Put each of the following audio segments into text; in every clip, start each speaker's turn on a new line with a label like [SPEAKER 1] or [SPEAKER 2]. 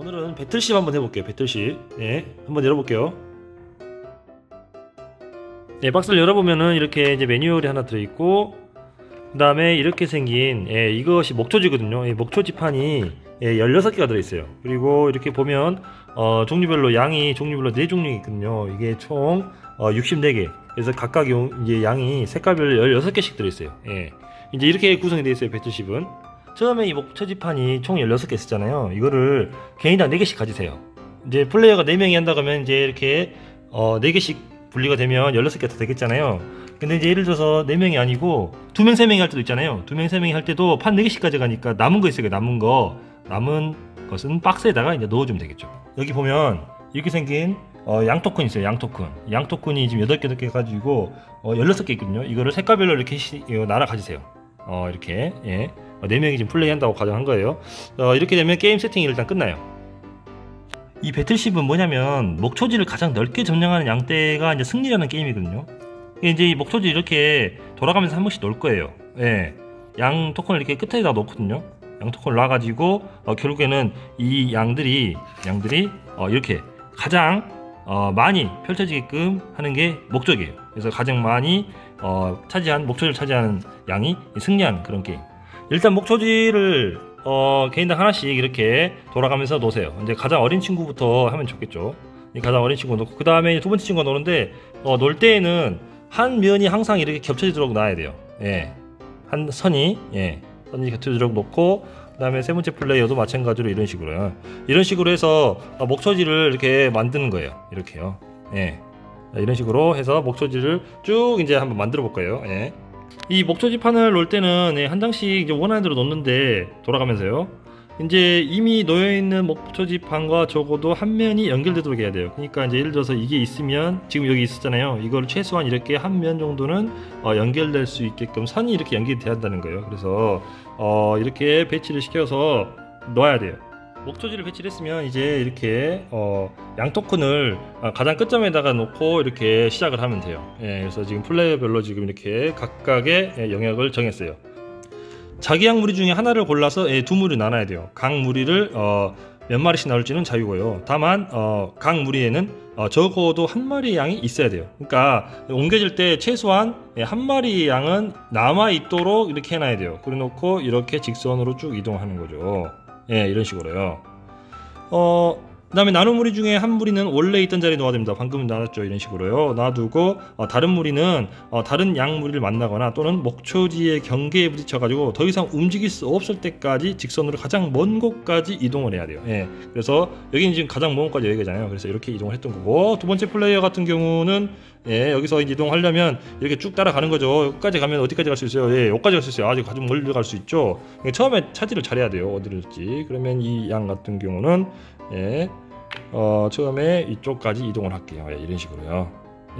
[SPEAKER 1] 오늘은 배틀십 한번 해볼게요. 배틀십. 네, 한번 열어볼게요. 네, 박스를 열어보면은 이렇게 이제 매뉴얼이 하나 들어있고, 그 다음에 이렇게 생긴, 예, 이것이 목초지거든요. 이 목초지판이 예, 16개가 들어있어요. 그리고 이렇게 보면, 어, 종류별로 양이 종류별로 4종류 있거든요. 이게 총, 어, 64개. 그래서 각각 용, 이제 양이 색깔별로 16개씩 들어있어요. 예. 이제 이렇게 구성이 되어 있어요. 배틀십은. 처음에 이 목초지판이 총 16개 있었잖아요. 이거를 개인당 4개씩 가지세요. 이제 플레이어가 4명이 한다 그러면 이제 이렇게 어, 4개씩 분리가 되면 16개 다 되겠잖아요. 근데 이제 예를 들어서 4명이 아니고 2명, 3명이 할 때도 있잖아요. 2명, 3명이 할 때도 판 4개씩 가져가니까 남은 거 있어요. 남은 거. 남은 것은 박스에다가 이제 넣어주면 되겠죠. 여기 보면 이렇게 생긴 어, 양 토큰 있어요. 양 토큰. 양 토큰이 지금 8개, 8개 가지고 어, 16개 있거든요. 이거를 색깔별로 이렇게 시, 이거 날아 가지세요. 어, 이렇게. 예. 어, 4명이 지금 플레이한다고 가정한 거예요. 어, 이렇게 되면 게임 세팅이 일단 끝나요. 이 배틀십은 뭐냐면 목초지를 가장 넓게 점령하는 양떼가 이제 승리라는 게임이거든요. 이제 이 목초지 이렇게 돌아가면서 한 번씩 놓을 거예요. 예. 양 토큰을 이렇게 끝에다 놓거든요. 양 토큰을 놔가지고 어, 결국에는 이 양들이 양들이 어, 이렇게 가장 어, 많이 펼쳐지게끔 하는 게 목적이에요. 그래서 가장 많이 어, 차지한 목초지를 차지하는 양이 승리하는 그런 게임. 일단 목초지를 어, 개인당 하나씩 이렇게 돌아가면서 놓으세요. 이제 가장 어린 친구부터 하면 좋겠죠. 이 가장 어린 친구 놓고 그 다음에 두 번째 친구가 노는데 어, 놀 때에는 한 면이 항상 이렇게 겹쳐지도록 놔야 돼요. 예, 한 선이 예, 선이 겹쳐지도록 놓고 그 다음에 세 번째 플레이어도 마찬가지로 이런 식으로요. 이런 식으로 해서 어, 목초지를 이렇게 만드는 거예요. 이렇게요. 예. 자, 이런 식으로 해서 목초지를 쭉 이제 한번 만들어 볼 거예요. 예. 이 목초지판을 놓을 때는 예, 한 장씩 이제 원하는 대로 놓는데 돌아가면서요. 이제 이미 놓여 있는 목초지판과 적어도 한 면이 연결되도록 해야 돼요. 그러니까 이제 예를 들어서 이게 있으면 지금 여기 있었잖아요. 이걸 최소한 이렇게 한 면 정도는 어, 연결될 수 있게끔 선이 이렇게 연결돼야 한다는 거예요. 그래서 어, 이렇게 배치를 시켜서 넣어야 돼요. 목초지를 배치를 했으면 이제 이렇게 어, 양 토큰을 아, 가장 끝점에다가 놓고 이렇게 시작을 하면 돼요. 예, 그래서 지금 플레이어별로 지금 이렇게 각각의 예, 영역을 정했어요. 자기 양 무리 중에 하나를 골라서 예, 두 무리 나눠야 돼요. 각 무리를 어, 몇 마리씩 나올지는 자유고요. 다만 어, 각 무리에는 어, 적어도 한 마리 양이 있어야 돼요. 그러니까 옮겨질 때 최소한 예, 한 마리 양은 남아 있도록 이렇게 해놔야 돼요. 그래 놓고 이렇게 직선으로 쭉 이동하는 거죠. 예, 이런 식으로요. 어, 그다음에 나눈 무리 중에 한 무리는 원래 있던 자리에 놓아야 됩니다. 방금 나눴죠. 이런 식으로요. 놔두고 어, 다른 무리는 어, 다른 양 무리를 만나거나 또는 목초지의 경계에 부딪혀가지고 더 이상 움직일 수 없을 때까지 직선으로 가장 먼 곳까지 이동을 해야 돼요. 예, 그래서 여기는 지금 가장 먼 곳까지 여기잖아요. 그래서 이렇게 이동을 했던 거고 두 번째 플레이어 같은 경우는 예, 여기서 이동하려면 이렇게 쭉 따라가는 거죠. 여기까지 가면 어디까지 갈 수 있어요? 예, 여기까지 갈 수 있어요. 아직 아주 멀리 갈 수 있죠. 그러니까 처음에 차지를 잘해야 돼요. 어디를 지 그러면 이 양 같은 경우는 예, 어, 처음에 이쪽까지 이동을 할게요. 예, 이런 식으로요.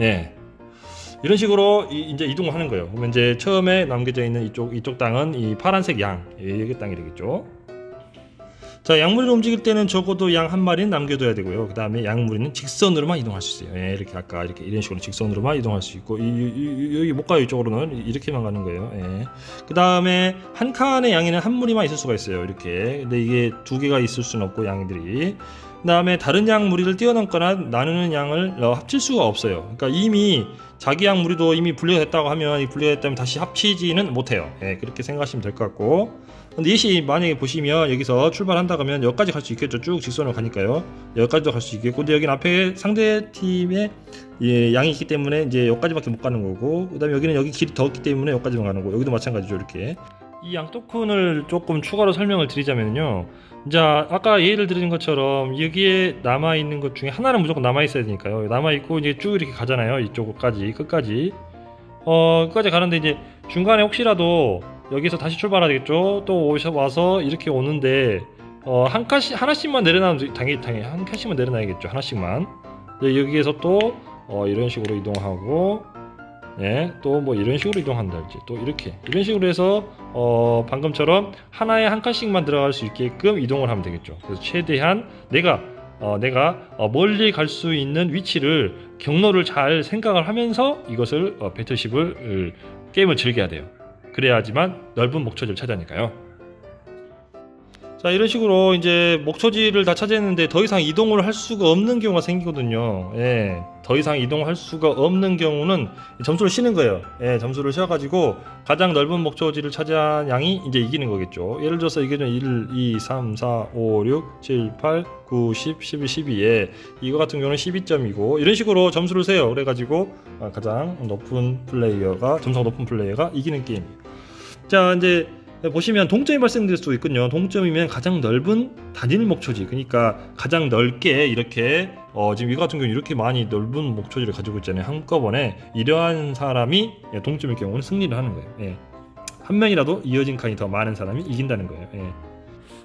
[SPEAKER 1] 예. 이런 식으로 이, 제 이동을 하는 거예요. 그러면 이제 처음에 남겨져 있는 이쪽 이쪽 땅은 이 파란색 양, 예, 여기 땅이 되겠죠. 자, 양무리를 움직일 때는 적어도 양 한 마리는 남겨둬야 되고요. 그 다음에 양무리는 직선으로만 이동할 수 있어요. 예, 이렇게 아까 이렇게 이런 식으로 직선으로만 이동할 수 있고 이, 이- 이- 여기 못 가요 이쪽으로는 이렇게만 가는 거예요. 예. 그 다음에 한 칸의 양에는 한 무리만 있을 수가 있어요. 이렇게. 근데 이게 두 개가 있을 수는 없고 양들이. 그 다음에 다른 양 무리를 뛰어넘거나 나누는 양을 어, 합칠 수가 없어요. 그러니까 이미 자기 양 무리도 이미 분리가 됐다고 하면 이 분리가 됐다면 다시 합치지는 못해요. 예, 그렇게 생각하시면 될 것 같고. 근데 예시 만약에 보시면 여기서 출발한다 그러면 여기까지 갈 수 있겠죠. 쭉 직선으로 가니까요. 여기까지도 갈 수 있겠고. 근데 여기는 앞에 상대 팀의 예, 양이 있기 때문에 이제 여기까지밖에 못 가는 거고. 그다음에 여기는 여기 길이 더 있기 때문에 여기까지만 가는 거고. 여기도 마찬가지죠. 이렇게. 이 양 토큰을 조금 추가로 설명을 드리자면요. 이제 아까 예를 드린 것처럼 여기에 남아 있는 것 중에 하나는 무조건 남아 있어야 되니까요. 남아 있고 이제 쭉 이렇게 가잖아요. 이쪽까지 끝까지. 어 끝까지 가는데 이제 중간에 혹시라도 여기서 다시 출발하겠죠. 또 오셔 와서 이렇게 오는데 어 한 칸씩 하나씩만 내려놔도 당연히 당연히 한 칸씩만 내려놔야겠죠. 하나씩만. 근데 여기에서 또 어, 이런 식으로 이동하고 예, 또 뭐 이런 식으로 이동한달지 또 이렇게 이런 식으로 해서 어, 방금처럼 하나에 한 칸씩만 들어갈 수 있게끔 이동을 하면 되겠죠. 그래서 최대한 내가 어, 내가 어, 멀리 갈 수 있는 위치를 경로를 잘 생각을 하면서 이것을 어, 배틀십을 어, 게임을 즐겨야 돼요. 그래야지만 넓은 목초지를 차지하니까요. 자 이런 식으로 이제 목초지를 다 차지했는데 더 이상 이동을 할 수가 없는 경우가 생기거든요. 예, 더 이상 이동할 수가 없는 경우는 점수를 쉬는 거예요. 예, 점수를 쉬어 가지고 가장 넓은 목초지를 차지한 양이 이제 이기는 거겠죠. 예를 들어서 이게 1, 2, 3, 4, 5, 6, 7, 8, 9, 10, 11, 12에 이거 같은 경우는 12점이고 이런 식으로 점수를 세요. 그래 가지고 아, 가장 높은 플레이어가 점수가 높은 플레이어가 이기는 게임이에요. 자 이제 보시면 동점이 발생될 수 있군요. 동점이면 가장 넓은 단일 목초지, 그러니까 가장 넓게 이렇게 어, 지금 이거 같은 경우 이렇게 많이 넓은 목초지를 가지고 있잖아요. 한꺼번에 이러한 사람이 예, 동점일 경우는 승리를 하는 거예요. 예. 한 명이라도 이어진 칸이 더 많은 사람이 이긴다는 거예요. 예.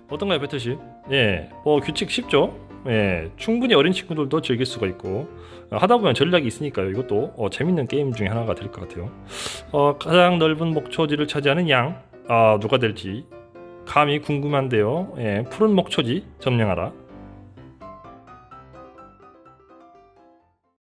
[SPEAKER 1] 어떤가요, 배트 씨? 예, 뭐 규칙 쉽죠? 예, 충분히 어린 친구들도 즐길 수가 있고 어, 하다 보면 전략이 있으니까요. 이것도 어, 재밌는 게임 중에 하나가 될 것 같아요. 어, 가장 넓은 목초지를 차지하는 양 아, 누가 될지 감히 궁금한데요. 예, 푸른 목초지 점령하라.